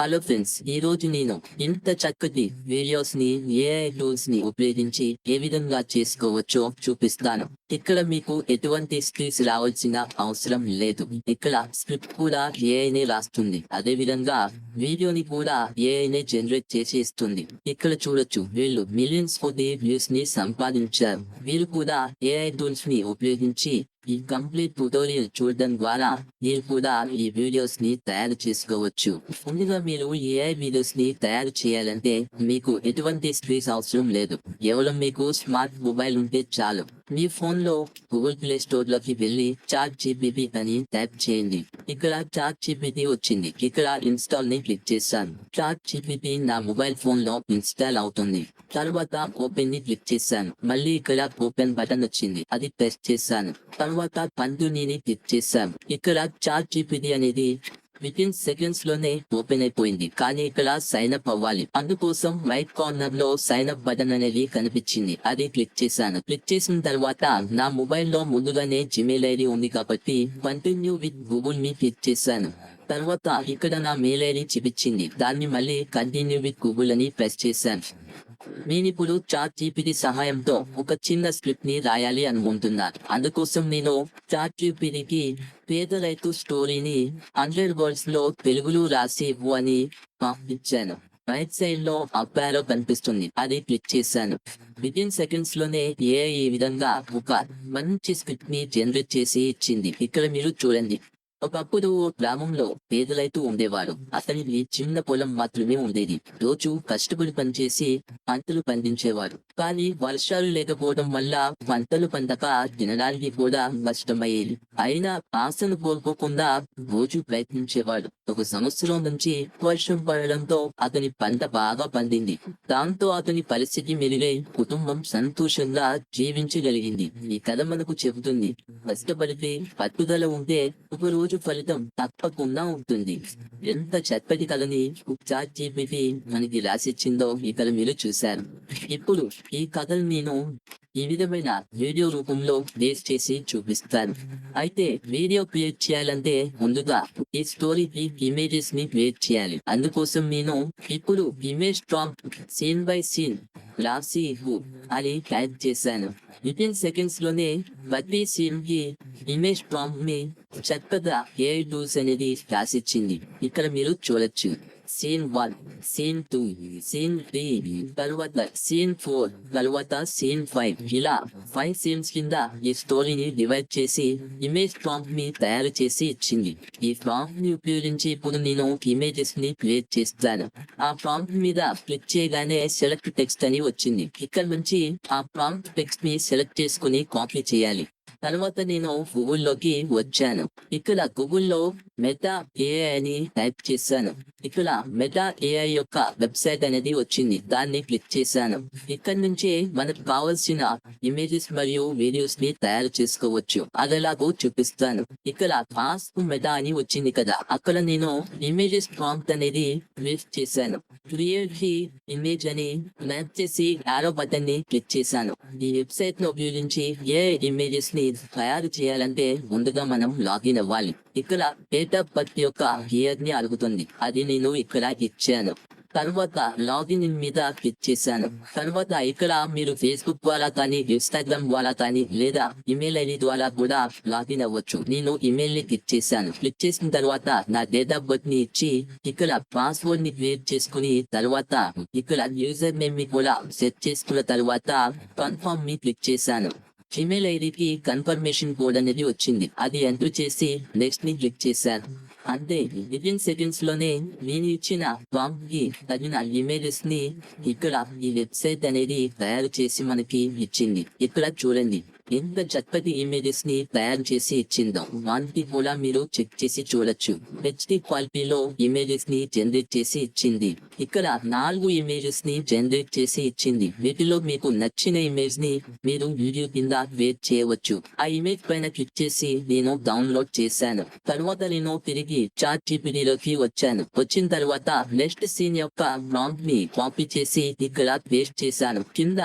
Hello friends ఈ రోజు నేను ఇంత చక్కటి వీడియోస్ని ఏఐ టూల్స్ని ఉపయోగించి ఏ విధంగా చేసుకోవచ్చో చూపిస్తాను. ఇక్కడ మీకు ఎటువంటి స్కిల్స్ రావాల్సిన అవసరం లేదు. ఇక్కడ స్క్రిప్ట్ కూడా ఏఐనే రాస్తుంది. అదే విధంగా వీడియోని కూడా ఏఐనే జనరేట్ చేసి ఇస్తుంది ఇక్కడ చూడొచ్చు వీళ్ళు మిలియన్స్ కొద్ది వ్యూస్ని సంపాదించారు. వీరు కూడా ఏఐ టూల్స్ని ఉపయోగించి ఈ కంప్లీట్ ట్యూటోరియల్ చూడడం ద్వారా మీరు కూడా ఈ వీడియోస్ని తయారు చేసుకోవచ్చు. ముందుగా మీరు ఏఐ వీడియోస్ని తయారు చేయాలంటే మీకు ఎటువంటి స్క్రీన్స్ అవసరం లేదు. కేవలం మీకు స్మార్ట్ మొబైల్ ఉంటే చాలు. మీ ఫోన్లో గూగుల్ ప్లే స్టోర్లోకి వెళ్ళి చాట్ జీపీటీ అని టైప్ చేయండి. ఇక్కడ చాట్ జీపీటీ వచ్చింది. ఇక్కడ ఇన్స్టాల్ని క్లిక్ చేశాను. చాట్ జీపీటీ నా మొబైల్ ఫోన్లో ఇన్స్టాల్ అవుతుంది. తర్వాత ఓపెన్ని క్లిక్ చేశాను. మళ్ళీ ఇక్కడ ఓపెన్ బటన్ వచ్చింది. అది ప్రెస్ చేశాను. తర్వాత పందుని క్లిక్ చేశాను. ఇక్కడ చాట్ జీపీటీ అనేది విత్ ఇన్ సెకండ్స్లోనే ఓపెన్ అయిపోయింది. కానీ ఇక్కడ సైన్ అప్ అవ్వాలి. అందుకోసం రైట్ కార్నర్లో సైన్ అప్ బటన్ అనేది కనిపించింది. అది క్లిక్ చేశాను. క్లిక్ చేసిన తర్వాత నా మొబైల్లో ముందుగానే జిమెయిల్ ఐడి ఉంది కాబట్టి కంటిన్యూ విత్ గూగుల్ మీ క్లిక్ చేశాను. తర్వాత ఇక్కడ నా మెయిల్ ఐడి చూపించింది. దాన్ని మళ్ళీ కంటిన్యూ విత్ గూగుల్ అని ప్రెస్ చేశాను. నేనిప్పుడు చాట్ జీపీటీ సహాయంతో ఒక చిన్న స్క్రిప్ట్ని రాయాలి అనుకుంటున్నాను. అందుకోసం నేను చాట్ జీపీటీకి పేద రైతు స్టోరీని హండ్రెడ్ వర్డ్స్లో తెలుగులో రాసి ఇవ్వు అని పంపించాను. రైట్ సైడ్లో అప్పారో కనిపిస్తుంది. అది క్లిక్ చేశాను. విత్ ఇన్ సెకండ్స్లోనే ఏ ఈ విధంగా ఒక మంచి స్క్రిప్ట్ని జనరేట్ చేసి ఇచ్చింది. ఇక్కడ మీరు చూడండి. ఒకప్పుడు గ్రామంలో పేదలైతూ ఉండేవారు. అతనికి చిన్న పొలం మాత్రమే ఉండేది. రోజు కష్టపడి పనిచేసి పంటలు పండించేవారు. కానీ వర్షాలు లేకపోవడం వల్ల పంటలు పండక తినడానికి కూడా కష్టమయ్యేది అయినా ఆశను కోల్పోకుండా రోజు ప్రయత్నించేవాడు. ఒక సంవత్సరం నుంచి వర్షం పడడంతో అతని పంట బాగా పండింది. దాంతో అతని పరిస్థితి మెరుగై కుటుంబం సంతోషంగా జీవించగలిగింది. ఈ కథ మనకు చెబుతుంది. కష్టపడితే పట్టుదల ఉంటే ఒకరోజు రోజు ఫలితం తప్పకుండా ఉంటుంది. ఎంత చక్కటి కథని చాట్ జీపీటీ మనకి రాసిచ్చిందో ఇక్కడ మీరు చూశారు. ఇప్పుడు ఈ కథలు నేను ఈ విధమైన వీడియో రూపంలో బేస్ చేసి చూపిస్తాను. అయితే వీడియో క్రియేట్ చేయాలంటే ముందుగా ఈ స్టోరీకి ఇమేజెస్ని క్రియేట్ చేయాలి. అందుకోసం నేను ఇప్పుడు image prompt scene by scene రాసి అని టైప్ చేశాను. విత్ సెకండ్స్లోనే ప్రతి సీన్కి ఇమేజ్ ప్రాంప్ట్ని చక్కగా ఏ టూల్స్ అనేది రాసిచ్చింది. ఇక్కడ మీరు చూడొచ్చు. Scene one scene two scene three తర్వాత సీన్ ఫోర్ తర్వాత సీన్ ఫైవ్. ఇలా ఫైవ్ సీన్స్ కింద ఈ స్టోరీని డివైడ్ చేసి ఇమేజ్ ప్రాంప్ట్ని తయారు చేసి ఇచ్చింది. ఈ ప్రాంప్ట్ని ఉపయోగించి ఇప్పుడు నేను ఇమేజెస్ని క్రియేట్ చేస్తాను. ఆ ప్రాంప్ట్ మీద క్లిక్ చేయగానే సెలెక్ట్ టెక్స్ట్ అని వచ్చింది. ఇక్కడ నుంచి ఆ ప్రాంప్ట్ టెక్స్ట్ని సెలెక్ట్ చేసుకుని కాపీ చేయాలి. తర్వాత నేను గూగుల్లోకి వచ్చాను. ఇక్కడ గూగుల్లో మెటా ఏఐ అని టైప్ చేశాను. ఇక్కడ మెటా ఏఐ యొక్క వెబ్సైట్ అనేది వచ్చింది. దాన్ని క్లిక్ చేశాను. ఇక్కడ నుంచి మనకు కావాల్సిన ఇమేజెస్ మరియు వీడియోస్ని తయారు చేసుకోవచ్చు. అది ఎలాగో చూపిస్తాను. ఇక్కడ టాస్క్ మెటా అని వచ్చింది కదా. అక్కడ నేను ఇమేజెస్ ప్రాంప్ట్ అనేది క్రియేట్ చేశాను. క్రియేట్ ఇమేజ్ అని టైప్ చేసి ఆరో బటన్ని క్లిక్ చేశాను. ఈ వెబ్సైట్ను ఉపయోగించి ఏ ఇమేజెస్ని తయారు చేయాలంటే ముందుగా మనం లాగిన్ అవ్వాలి. ఇక్కడ డేట్ ఆఫ్ బర్త్ యొక్క ఇయర్ని అడుగుతుంది. అది నేను ఇక్కడ ఇచ్చాను. తర్వాత లాగిన్ మీద క్లిక్ చేశాను. తర్వాత ఇక్కడ మీరు ఫేస్బుక్ ద్వారా కానీ ఇన్స్టాగ్రామ్ ద్వారా కానీ లేదా ఇమెయిల్ ఐడి ద్వారా కూడా లాగిన్ అవ్వచ్చు. నేను ఇమెయిల్ని క్లిక్ చేశాను. క్లిక్ చేసిన తర్వాత నా డేట్ ఆఫ్ బర్త్ని ఇచ్చి ఇక్కడ పాస్వర్డ్ని క్రియేట్ చేసుకుని తర్వాత ఇక్కడ యూజర్ నేమ్ని కూడా సెట్ చేసుకున్న తర్వాత కన్ఫర్మ్ని క్లిక్ చేశాను. ఇమెయిల్ ఐడికి కన్ఫర్మేషన్ కోడ్ అనేది వచ్చింది. అది ఎంటర్ చేసి నెక్స్ట్ని క్లిక్ చేశాను. అంతే విదిన్ సెకండ్స్లోనే నేను ఇచ్చిన ఫామ్కి తగిన ఇమేజెస్ని ఇక్కడ ఈ వెబ్సైట్ అనేది తయారు చేసి మనకి ఇచ్చింది. ఇక్కడ చూడండి. ఎంత చక్కటి ఇమేజెస్ని తయారు చేసి ఇచ్చిందో. వాటిని కూడా మీరు చెక్ చేసి చూడొచ్చు. హెచ్డి క్వాలిటీలో ఇమేజెస్ని జనరేట్ చేసి ఇచ్చింది. ఇక్కడ నాలుగు ఇమేజెస్ని జనరేట్ చేసి ఇచ్చింది. వీటిలో మీకు నచ్చిన ఇమేజ్ని మీరు వీడియో కింద వేట్ చేయవచ్చు. ఆ ఇమేజ్ పైన క్లిక్ చేసి నేను డౌన్లోడ్ చేశాను. తర్వాత నేను తిరిగి చాట్ జీపీటీలోకి వచ్చాను. వచ్చిన తర్వాత నెక్స్ట్ సీన్ యొక్క ప్రాంప్ట్ని కాపీ చేసి ఇక్కడ పేస్ట్ చేశాను. కింద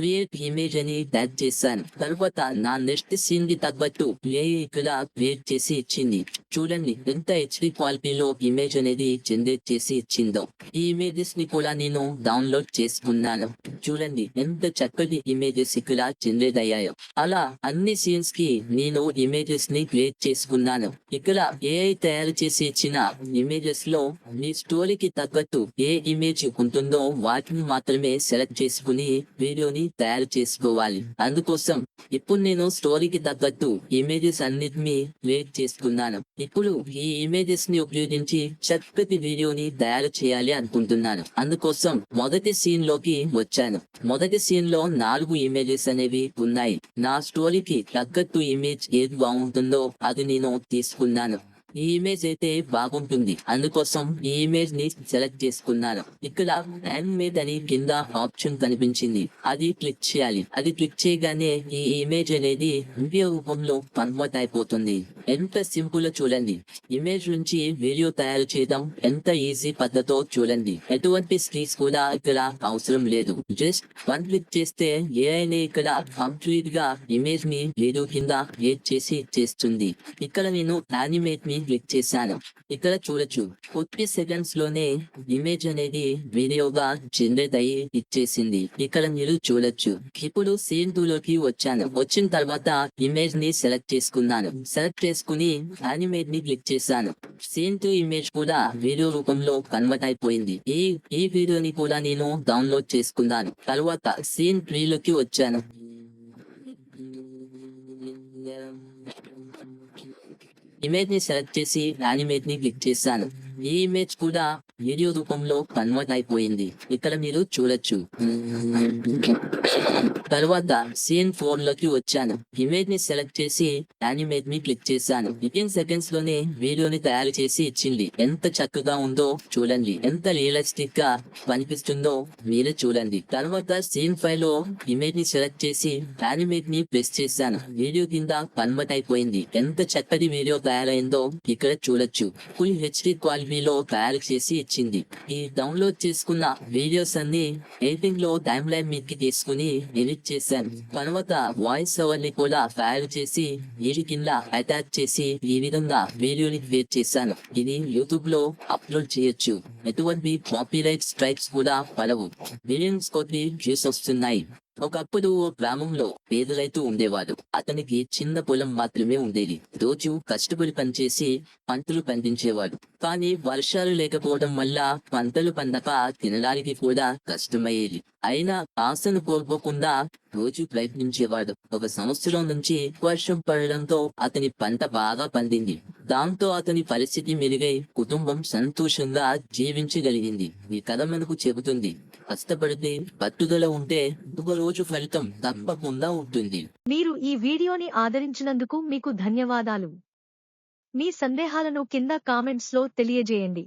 క్రియేట్ ఇమేజ్ అని ట్యాగ్ చేశాను తర్వాత నా నెక్స్ట్ సీన్కి తగ్గట్టు ప్లే ఇక్కడ క్రియేట్ చేసి ఇచ్చింది చూడండి ఎంత హెచ్డి క్వాలిటీలో ఇమేజ్ అనేది జనరేట్ చేసి ఇచ్చిందో ఈ ఇమేజెస్ని కూడా నేను డౌన్లోడ్ చేసుకున్నాను చూడండి ఎంత చక్కటి ఇమేజెస్ ఇక్కడ జనరేట్ అయ్యాయో అలా అన్ని సీన్స్కి నేను ఇమేజెస్ని క్రియేట్ చేసుకున్నాను ఇక్కడ ఏఐ తయారు చేసి ఇచ్చిన ఇమేజెస్లో మీ స్టోరీకి తగ్గట్టు ఏ ఇమేజ్ ఉంటుందో వాటిని మాత్రమే సెలెక్ట్ చేసుకుని వీడియోని తయారు చేసుకోవాలి. అందుకోసం ఇప్పుడు నేను స్టోరీకి తగ్గట్టు ఇమేజెస్ అన్నిటిని క్రియేట్ చేసుకున్నాను. ఇప్పుడు ఈ ఇమేజెస్ని ఉపయోగించి చక్కటి వీడియోని తయారు చేయాలి అనుకుంటున్నాను. అందుకోసం మొదటి సీన్లోకి వచ్చాను. మొదటి సీన్లో నాలుగు ఇమేజెస్ అనేవి ఉన్నాయి. నా స్టోరీకి తగ్గట్టు ఇమేజ్ ఏది బాగుంటుందో అది నేను తీసుకున్నాను. ఈ ఇమేజ్ అయితే బాగుంటుంది. అందుకోసం ఈ ఇమేజ్ని సెలెక్ట్ చేసుకున్నాను. ఇక్కడ హ్యాండ్ అని కింద ఆప్షన్ కనిపించింది. అది క్లిక్ చేయాలి. అది క్లిక్ చేయగానే ఈ ఇమేజ్ అనేది వీడియో రూపంలో కన్వర్ట్ అయిపోతుంది. ఎంత సింపుల్ చూడండి. ఇమేజ్ నుంచి వీడియో తయారు చేయడం ఎంత ఈజీ పద్ధతో చూడండి. ఎటువంటి స్క్రీన్స్ కూడా ఇక్కడ అవసరం లేదు. జస్ట్ వన్ క్లిక్ చేస్తే ఏఐని ఇక్కడ కంప్లీట్గా ఇమేజ్ని వీడియో కింద క్రియేట్ చేసి చేస్తుంది. ఇక్కడ నేను యానిమేట్ని క్లిక్ చేశాను. ఇక్కడ చూడొచ్చు. ఫిఫ్టీ సెకండ్స్లోనే ఇమేజ్ అనేది వీడియోగా జనరేట్ అయ్యి ఇచ్చేసింది. ఇక్కడ మీరు చూడొచ్చు. ఇప్పుడు సీన్ టూ లోకి వచ్చాను. వచ్చిన తర్వాత ఇమేజ్ని సెలెక్ట్ చేసుకున్నాను. సెలెక్ట్ చేసుకుని యానిమేట్ని క్లిక్ చేశాను. సీన్ టూ ఇమేజ్ కూడా వీడియో రూపంలో కన్వర్ట్ అయిపోయింది. ఈ ఈ వీడియోని కూడా నేను డౌన్లోడ్ చేసుకున్నాను. తర్వాత సీన్ త్రీ లోకి వచ్చాను. ఇమేజ్ని సెలెక్ట్ చేసి యానిమేట్ని క్లిక్ చేశాను. ఈ ఇమేజ్ కూడా వీడియో రూపంలో కన్వర్ట్ అయిపోయింది. ఇక్కడ మీరు చూడొచ్చు. తర్వాత సీన్ ఫోర్లోకి వచ్చాను. ఇమేజ్ని సెలెక్ట్ చేసి యానిమేట్ని క్లిక్ చేశాను. ఫిఫ్టీన్ సెకండ్స్లోనే వీడియోని తయారు చేసి ఇచ్చింది. ఎంత చక్కగా ఉందో చూడండి. ఎంత రియలిస్టిక్గా కనిపిస్తుందో మీరే చూడండి. తర్వాత సీన్ ఫైవ్లో ఇమేజ్ని సెలెక్ట్ చేసి యానిమేట్ని ప్రెస్ చేశాను. వీడియో కింద కన్వర్ట్ అయిపోయింది. ఎంత చక్కటి వీడియో తయారైందో ఇక్కడ చూడొచ్చు. ఫుల్ హెచ్డి క్వాలిటీలో తయారు చేసి ఇచ్చింది. ఈ డౌన్లోడ్ చేసుకున్న వీడియోస్ అన్ని ఎడిటింగ్లో టైం లైన్ మీదకి తీసుకుని ఎడిట్ చేశాను. తర్వాత వాయిస్ ఓవర్ని కూడా తయారు చేసి వీడి కింద అటాచ్ చేసి ఈ విధంగా వీడియోని క్రియేట్ చేశాను. ఇది యూట్యూబ్లో అప్లోడ్ చేయొచ్చు. ఎటువంటి కాపీరైట్ స్ట్రైక్స్ కూడా పడవు. మిలియన్స్ కొద్ది వ్యూస్ వస్తున్నాయి. ఒకప్పుడు ఓ గ్రామంలో పేద రైతు ఉండేవాడు. అతనికి చిన్న పొలం మాత్రమే ఉండేది. రోజు కష్టపడి పనిచేసి పంటలు పండించేవాడు. కానీ వర్షాలు లేకపోవడం వల్ల పంటలు పండక తినడానికి కూడా కష్టమయ్యేది. అయినా ఆశను కోల్పోకుండా రోజు ప్రయత్నించేవాడు. ఒక సంవత్సరం నుంచి వర్షం పడడంతో అతని పంట బాగా పండింది. దాంతో అతని పరిస్థితి మెరుగై కుటుంబం సంతోషంగా జీవించగలిగింది. ఈ కథ మనకు చెబుతుంది. కష్టపడితే పట్టుదల ఉంటే రోజు ఫలితం తప్పకుండా ఉంటుంది. మీరు ఈ వీడియోని ఆదరించినందుకు మీకు ధన్యవాదాలు. మీ సందేహాలను కింద కామెంట్స్లో తెలియజేయండి.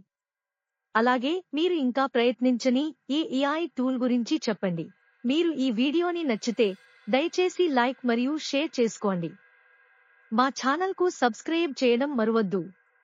అలాగే మీరు ఇంకా ప్రయత్నించని ఈ ఏఐ టూల్ గురించి చెప్పండి. మీరు ఈ వీడియోని నచ్చితే దయచేసి లైక్ మరియు షేర్ చేసుకోండి. మా ఛానల్కు సబ్స్క్రైబ్ చేయడం మరువద్దు.